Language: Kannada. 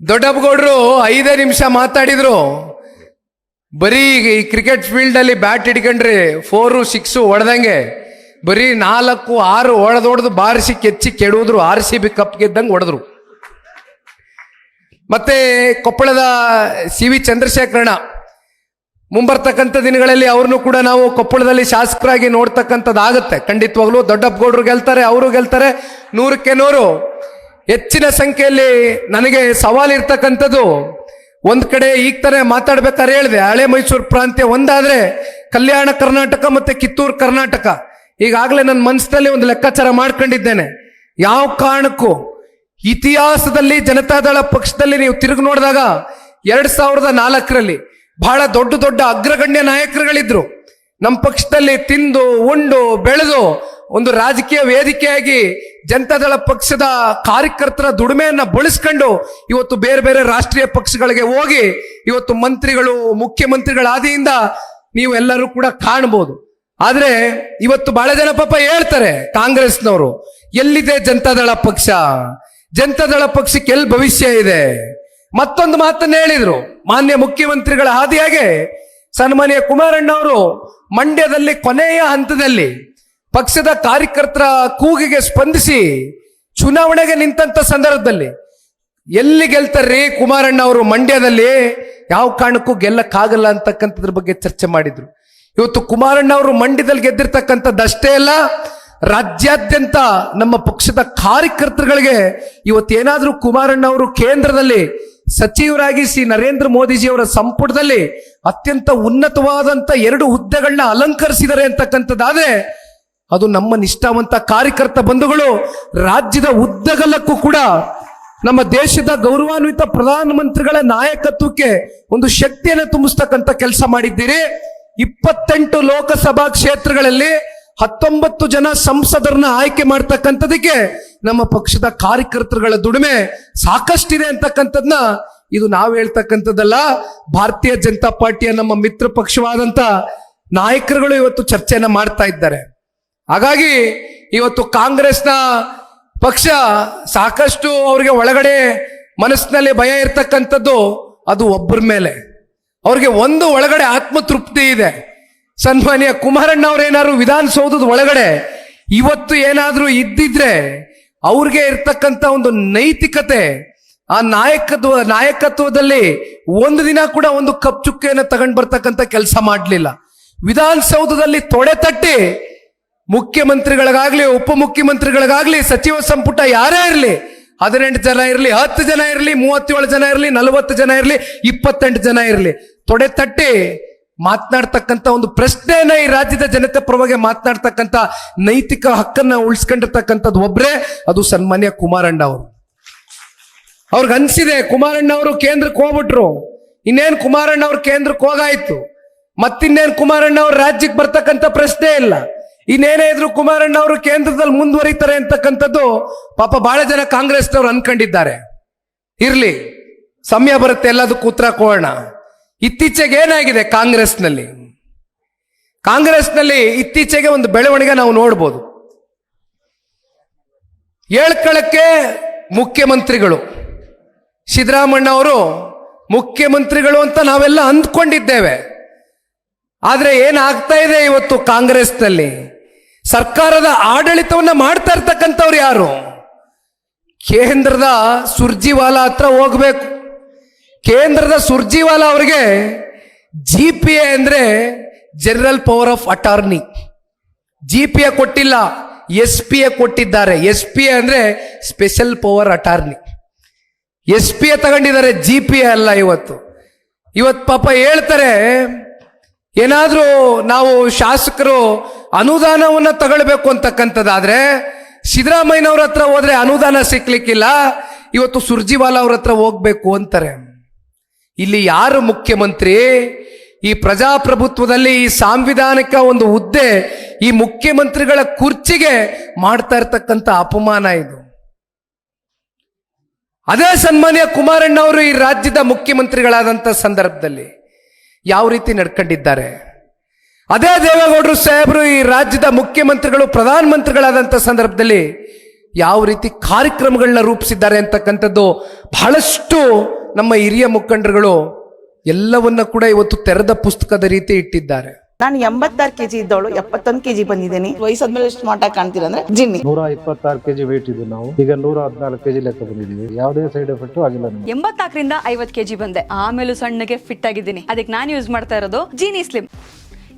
ದೊಡ್ಡಪ್ಪಗೌಡರು ಐದೇ ನಿಮಿಷ ಮಾತಾಡಿದ್ರು. ಬರೀ ಈ ಕ್ರಿಕೆಟ್ ಫೀಲ್ಡ್ ಅಲ್ಲಿ ಬ್ಯಾಟ್ ಹಿಡ್ಕೊಂಡ್ರೆ ಫೋರು ಸಿಕ್ಸು ಹೊಡೆದಂಗೆ. ಬರೀ ನಾಲ್ಕು, ಆರು ಹೊಡೆದೊಡೆದು ಬಾರಿಸಿ ಕೆಚ್ಚಿ ಕೆಡುವುದ್ರು ಆರ್ ಸಿ ಬಿ ಕಪ್ ಗೆದ್ದಂಗೆ ಹೊಡೆದ್ರು. ಮತ್ತೆ ಕೊಪ್ಪಳದ ಸಿ ವಿ ಚಂದ್ರಶೇಖರಣ ಮುಂಬರ್ತಕ್ಕಂಥ ದಿನಗಳಲ್ಲಿ ಅವ್ರನ್ನೂ ಕೂಡ ನಾವು ಕೊಪ್ಪಳದಲ್ಲಿ ಶಾಸಕರಾಗಿ ನೋಡ್ತಕ್ಕಂಥದ್ದಾಗುತ್ತೆ. ಖಂಡಿತವಾಗ್ಲೂ ದೊಡ್ಡಪ್ಪಗೌಡರು ಗೆಲ್ತಾರೆ, ಅವರು ಗೆಲ್ತಾರೆ. ನೂರಕ್ಕೆ ನೂರು. ಹೆಚ್ಚಿನ ಸಂಖ್ಯೆಯಲ್ಲಿ ನನಗೆ ಸವಾಲು ಇರ್ತಕ್ಕಂಥದ್ದು. ಒಂದು ಕಡೆ ಈಗ ತಾನೇ ಮಾತಾಡ್ಬೇಕಾದ್ರೆ ಹೇಳಿದೆ, ಹಳೆ ಮೈಸೂರು ಪ್ರಾಂತ್ಯ ಒಂದಾದರೆ ಕಲ್ಯಾಣ ಕರ್ನಾಟಕ ಮತ್ತೆ ಕಿತ್ತೂರು ಕರ್ನಾಟಕ. ಈಗಾಗಲೇ ನನ್ನ ಮನಸ್ಸಿನಲ್ಲಿ ಒಂದು ಲೆಕ್ಕಾಚಾರ ಮಾಡ್ಕೊಂಡಿದ್ದೇನೆ. ಯಾವ ಕಾರಣಕ್ಕೂ ಇತಿಹಾಸದಲ್ಲಿ ಜನತಾದಳ ಪಕ್ಷದಲ್ಲಿ ನೀವು ತಿರುಗಿ ನೋಡಿದಾಗ ಎರಡು ಸಾವಿರದ ನಾಲ್ಕರಲ್ಲಿ ಬಹಳ ದೊಡ್ಡ ದೊಡ್ಡ ಅಗ್ರಗಣ್ಯ ನಾಯಕರುಗಳಿದ್ರು. ನಮ್ಮ ಪಕ್ಷದಲ್ಲಿ ತಿಂದು, ಉಂಡು, ಬೆಳೆದು ಒಂದು ರಾಜಕೀಯ ವೇದಿಕೆಯಾಗಿ ಜನತಾದಳ ಪಕ್ಷದ ಕಾರ್ಯಕರ್ತರ ದುಡಿಮೆಯನ್ನ ಬಳಸ್ಕೊಂಡು ಇವತ್ತು ಬೇರೆ ಬೇರೆ ರಾಷ್ಟ್ರೀಯ ಪಕ್ಷಗಳಿಗೆ ಹೋಗಿ ಇವತ್ತು ಮಂತ್ರಿಗಳು, ಮುಖ್ಯಮಂತ್ರಿಗಳ ಆದಿಯಿಂದ ನೀವು ಎಲ್ಲರೂ ಕೂಡ ಕಾಣಬಹುದು ಆದ್ರೆ ಇವತ್ತು ಬಹಳ ಜನ ಪಾಪ ಹೇಳ್ತಾರೆ ಕಾಂಗ್ರೆಸ್ನವರು, ಎಲ್ಲಿದೆ ಜನತಾದಳ ಪಕ್ಷ? ಜನತಾದಳ ಪಕ್ಷಕ್ಕೆ ಎಲ್ಲಿ ಭವಿಷ್ಯ ಇದೆ? ಮತ್ತೊಂದು ಮಾತನ್ನ ಹೇಳಿದ್ರು, ಮಾನ್ಯ ಮುಖ್ಯಮಂತ್ರಿಗಳ ಹಾದಿಯಾಗೆ ಸನ್ಮಾನ್ಯ ಕುಮಾರಣ್ಣ ಅವರು ಮಂಡ್ಯದಲ್ಲಿ ಕೊನೆಯ ಹಂತದಲ್ಲಿ ಪಕ್ಷದ ಕಾರ್ಯಕರ್ತರ ಕೂಗಿಗೆ ಸ್ಪಂದಿಸಿ ಚುನಾವಣೆಗೆ ನಿಂತಂತ ಸಂದರ್ಭದಲ್ಲಿ ಎಲ್ಲಿ ಗೆಲ್ತಾರ್ರಿ ಕುಮಾರಣ್ಣ ಅವರು ಮಂಡ್ಯದಲ್ಲಿ ಯಾವ ಕಾರಣಕ್ಕೂ ಗೆಲ್ಲಕ್ಕಾಗಲ್ಲ ಅಂತಕ್ಕಂಥದ್ರ ಬಗ್ಗೆ ಚರ್ಚೆ ಮಾಡಿದ್ರು. ಇವತ್ತು ಕುಮಾರಣ್ಣ ಅವರು ಮಂಡ್ಯದಲ್ಲಿ ಗೆದ್ದಿರ್ತಕ್ಕಂಥದ್ದಷ್ಟೇ ಅಲ್ಲ, ರಾಜ್ಯಾದ್ಯಂತ ನಮ್ಮ ಪಕ್ಷದ ಕಾರ್ಯಕರ್ತರುಗಳಿಗೆ ಇವತ್ತು ಏನಾದ್ರೂ ಕುಮಾರಣ್ಣ ಅವರು ಕೇಂದ್ರದಲ್ಲಿ ಸಚಿವರಾಗಿ ಶ್ರೀ ನರೇಂದ್ರ ಮೋದಿಜಿಯವರ ಸಂಪುಟದಲ್ಲಿ ಅತ್ಯಂತ ಉನ್ನತವಾದಂತ ಎರಡು ಹುದ್ದೆಗಳನ್ನ ಅಲಂಕರಿಸಿದ್ದಾರೆ ಅಂತಕ್ಕಂಥದ್ದಾದ್ರೆ ಅದು ನಮ್ಮ ನಿಷ್ಠಾವಂತ ಕಾರ್ಯಕರ್ತ ಬಂಧುಗಳು, ರಾಜ್ಯದ ಉದ್ದಗಲಕ್ಕೂ ಕೂಡ ನಮ್ಮ ದೇಶದ ಗೌರವಾನ್ವಿತ ಪ್ರಧಾನಮಂತ್ರಿಗಳ ನಾಯಕತ್ವಕ್ಕೆ ಒಂದು ಶಕ್ತಿಯನ್ನು ತುಂಬಿಸ್ತಕ್ಕಂಥ ಕೆಲಸ ಮಾಡಿದ್ದೀರಿ. ಇಪ್ಪತ್ತೆಂಟು ಲೋಕಸಭಾ ಕ್ಷೇತ್ರಗಳಲ್ಲಿ ಹತ್ತೊಂಬತ್ತು ಜನ ಸಂಸದರನ್ನ ಆಯ್ಕೆ ಮಾಡ್ತಕ್ಕಂಥದಕ್ಕೆ ನಮ್ಮ ಪಕ್ಷದ ಕಾರ್ಯಕರ್ತರುಗಳ ದುಡಿಮೆ ಸಾಕಷ್ಟಿದೆ ಅಂತಕ್ಕಂಥದ್ನ ಇದು ನಾವು ಹೇಳ್ತಕ್ಕಂಥದ್ದಲ್ಲ. ಭಾರತೀಯ ಜನತಾ ಪಾರ್ಟಿಯ ನಮ್ಮ ಮಿತ್ರ ಪಕ್ಷವಾದಂತ ನಾಯಕರುಗಳು ಇವತ್ತು ಚರ್ಚೆಯನ್ನ ಮಾಡ್ತಾ ಇದ್ದಾರೆ. ಹಾಗಾಗಿ ಇವತ್ತು ಕಾಂಗ್ರೆಸ್ನ ಪಕ್ಷ ಸಾಕಷ್ಟು ಅವ್ರಿಗೆ ಒಳಗಡೆ ಮನಸ್ಸಿನಲ್ಲಿ ಭಯ ಇರ್ತಕ್ಕಂಥದ್ದು ಅದು ಒಬ್ಬರ ಮೇಲೆ. ಅವ್ರಿಗೆ ಒಂದು ಒಳಗಡೆ ಆತ್ಮತೃಪ್ತಿ ಇದೆ. ಸನ್ಮಾನ್ಯ ಕುಮಾರಣ್ಣ ಅವ್ರೇನಾದ್ರು ವಿಧಾನಸೌಧದ ಒಳಗಡೆ ಇವತ್ತು ಏನಾದರೂ ಇದ್ದಿದ್ರೆ ಅವ್ರಿಗೆ ಇರ್ತಕ್ಕಂಥ ಒಂದು ನೈತಿಕತೆ, ಆ ನಾಯಕತ್ವ, ನಾಯಕತ್ವದಲ್ಲಿ ಒಂದು ದಿನ ಕೂಡ ಒಂದು ಕಪ್ ಚುಕ್ಕೆಯನ್ನು ತಗೊಂಡು ಬರ್ತಕ್ಕಂಥ ಕೆಲಸ ಮಾಡಲಿಲ್ಲ. ವಿಧಾನಸೌಧದಲ್ಲಿ ತೊಡೆ ತಟ್ಟಿ ಮುಖ್ಯಮಂತ್ರಿಗಳಿಗಾಗ್ಲಿ, ಉಪಮುಖ್ಯಮಂತ್ರಿಗಳಿಗಾಗಲಿ, ಸಚಿವ ಸಂಪುಟ ಯಾರೇ ಇರಲಿ, ಹದಿನೆಂಟು ಜನ ಇರಲಿ, ಹತ್ತು ಜನ ಇರಲಿ, ಮೂವತ್ತೇಳು ಜನ ಇರಲಿ, ನಲವತ್ತು ಜನ ಇರಲಿ, ಇಪ್ಪತ್ತೆಂಟು ಜನ ಇರಲಿ, ತೊಡೆ ತಟ್ಟಿ ಮಾತನಾಡ್ತಕ್ಕಂಥ ಒಂದು ಪ್ರಶ್ನೆಯನ್ನ ಈ ರಾಜ್ಯದ ಜನತೆ ಪರವಾಗಿ ಮಾತನಾಡ್ತಕ್ಕಂಥ ನೈತಿಕ ಹಕ್ಕನ್ನ ಉಳಿಸ್ಕೊಂಡಿರ್ತಕ್ಕಂಥದ್ದು ಒಬ್ಬರೇ ಅದು ಸನ್ಮಾನ್ಯ ಕುಮಾರಣ್ಣ ಅವರು. ಅವ್ರಿಗೆ ಅನ್ಸಿದೆ, ಕುಮಾರಣ್ಣ ಅವರು ಕೇಂದ್ರಕ್ಕೆ ಹೋಗ್ಬಿಟ್ರು. ಇನ್ನೇನ್ ಕುಮಾರಣ್ಣ ಅವ್ರ ಕೇಂದ್ರಕ್ಕೆ ಹೋಗಾಯ್ತು? ಮತ್ತಿನ್ನೇನು ಕುಮಾರಣ್ಣ ಅವ್ರ ರಾಜ್ಯಕ್ಕೆ ಬರ್ತಕ್ಕಂಥ ಪ್ರಶ್ನೆ ಇಲ್ಲ. ಇನ್ನೇನೇ ಇದ್ರು ಕುಮಾರಣ್ಣ ಅವರು ಕೇಂದ್ರದಲ್ಲಿ ಮುಂದುವರಿತಾರೆ ಅಂತಕ್ಕಂಥದ್ದು ಪಾಪ ಬಹಳ ಜನ ಕಾಂಗ್ರೆಸ್ನವ್ರು ಅನ್ಕೊಂಡಿದ್ದಾರೆ. ಇರ್ಲಿ, ಸಮಯ ಬರುತ್ತೆ, ಎಲ್ಲದಕ್ಕೂ ಉತ್ತರ ಕೋಣ ಇತ್ತೀಚೆಗೆ ಏನಾಗಿದೆ ಕಾಂಗ್ರೆಸ್ನಲ್ಲಿ? ಕಾಂಗ್ರೆಸ್ನಲ್ಲಿ ಇತ್ತೀಚೆಗೆ ಒಂದು ಬೆಳವಣಿಗೆ ನಾವು ನೋಡ್ಬೋದು. ಹೇಳ್ಕೊಳ್ಳಕ್ಕೆ ಮುಖ್ಯಮಂತ್ರಿಗಳು. ಸಿದ್ದರಾಮಣ್ಣ ಅವರು ಮುಖ್ಯಮಂತ್ರಿಗಳು ಅಂತ ನಾವೆಲ್ಲ ಅಂದ್ಕೊಂಡಿದ್ದೇವೆ. ಆದರೆ ಏನಾಗ್ತಾ ಇದೆ ಇವತ್ತು ಕಾಂಗ್ರೆಸ್ನಲ್ಲಿ? ಸರ್ಕಾರದ ಆಡಳಿತವನ್ನ ಮಾಡ್ತಾ ಇರ್ತಕ್ಕಂಥವ್ರು ಯಾರು? ಕೇಂದ್ರದ ಸುರ್ಜಿವಾಲಾ ಹತ್ರ ಹೋಗ್ಬೇಕು. ಕೇಂದ್ರದ ಸುರ್ಜಿವಾಲಾ ಅವರಿಗೆ ಜಿ ಪಿ ಎ ಅಂದ್ರೆ general power of attorney G P A ಕೊಟ್ಟಿಲ್ಲ ಎಸ್ ಪಿ ಎ ಕೊಟ್ಟಿದ್ದಾರೆ. ಎಸ್ ಪಿ ಎ ಅಂದ್ರೆ special power attorney S P A ತಗೊಂಡಿದ್ದಾರೆ ಜಿ ಪಿ ಎ ಅಲ್ಲ ಇವತ್ತು. ಇವತ್ತು ಪಾಪ ಹೇಳ್ತಾರೆ, ಏನಾದರೂ ನಾವು ಶಾಸಕರು ಅನುದಾನವನ್ನ ತಗೊಳ್ಬೇಕು ಅಂತಕ್ಕಂಥದ್ದಾದ್ರೆ ಸಿದ್ದರಾಮಯ್ಯನವ್ರ ಹತ್ರ ಹೋದ್ರೆ ಅನುದಾನ ಸಿಕ್ಲಿಕ್ಕಿಲ್ಲ. ಇವತ್ತು ಸುರ್ಜಿವಾಲಾ ಅವ್ರ ಹತ್ರ ಹೋಗ್ಬೇಕು ಅಂತಾರೆ. ಇಲ್ಲಿ ಯಾರು ಮುಖ್ಯಮಂತ್ರಿ? ಈ ಪ್ರಜಾಪ್ರಭುತ್ವದಲ್ಲಿ ಈ ಸಾಂವಿಧಾನಿಕ ಒಂದು ಹುದ್ದೆ ಈ ಮುಖ್ಯಮಂತ್ರಿಗಳ ಕುರ್ಚಿಗೆ ಮಾಡ್ತಾ ಇರ್ತಕ್ಕಂಥ ಅಪಮಾನ ಇದು. ಅದೇ ಸನ್ಮಾನ್ಯ ಕುಮಾರಣ್ಣ ಅವರು ಈ ರಾಜ್ಯದ ಮುಖ್ಯಮಂತ್ರಿಗಳಾದಂಥ ಸಂದರ್ಭದಲ್ಲಿ ಯಾವ ರೀತಿ ನಡ್ಕೊಂಡಿದ್ದಾರೆ? ಅದೇ ದೇವೇಗೌಡರು ಸಾಹೇಬರು ಈ ರಾಜ್ಯದ ಮುಖ್ಯಮಂತ್ರಿಗಳು ಪ್ರಧಾನಮಂತ್ರಿಗಳಾದಂಥ ಸಂದರ್ಭದಲ್ಲಿ ಯಾವ ರೀತಿ ಕಾರ್ಯಕ್ರಮಗಳನ್ನ ರೂಪಿಸಿದ್ದಾರೆ ಅಂತಕ್ಕಂಥದ್ದು ಬಹಳಷ್ಟು ನಮ್ಮ ಹಿರಿಯ ಮುಖಂಡರುಗಳು ಎಲ್ಲವನ್ನ ಕೂಡ ಇವತ್ತು ತೆರೆದ ಪುಸ್ತಕದ ರೀತಿ ಇಟ್ಟಿದ್ದಾರೆ. ನಾನು ಎಂಬತ್ತಾರು ಕೆಜಿ ಇದ್ದವಳು ಎಪ್ಪತ್ತೊಂದು ಕೆಜಿ ಬಂದಿದ್ದೀನಿ. ವಯಸ್ಸಾದ್ಮೇಲೆ ಸ್ಮಾರ್ಟ್ ಮಾಟ ಕಾಣ್ತೀರ ಅಂದ್ರೆ ಜಿನ್ನಿ. ನೂರ ಇಪ್ಪತ್ತಾರು ಕೆಜಿ ವೇಟ್ ಇದ್ದು ನಾವು. ಈಗ ನೂರ ಹದಿನಾಲ್ಕು ಕೆಜಿ ಲೆಕ್ಕ ಬಂದಿದ್ದೀವಿ. ಯಾವುದೇ ಸೈಡ್ ಎಫೆಕ್ಟ್ ಆಗಿಲ್ಲ ಎಂಬತ್ತಾಕರಿಂದ ಎಂಬತ್ನಾಲ್ಕರಿಂದ ಐವತ್ ಕೆಜಿ ಬಂದೆ. ಆಮೇಲೆ ಸಣ್ಣಗೆ ಫಿಟ್ ಆಗಿದ್ದೀನಿ. ಅದಕ್ಕೆ ನಾನು ಯೂಸ್ ಮಾಡ್ತಾ ಇರೋದು ಜೀನಿ ಸ್ಲಿಮ್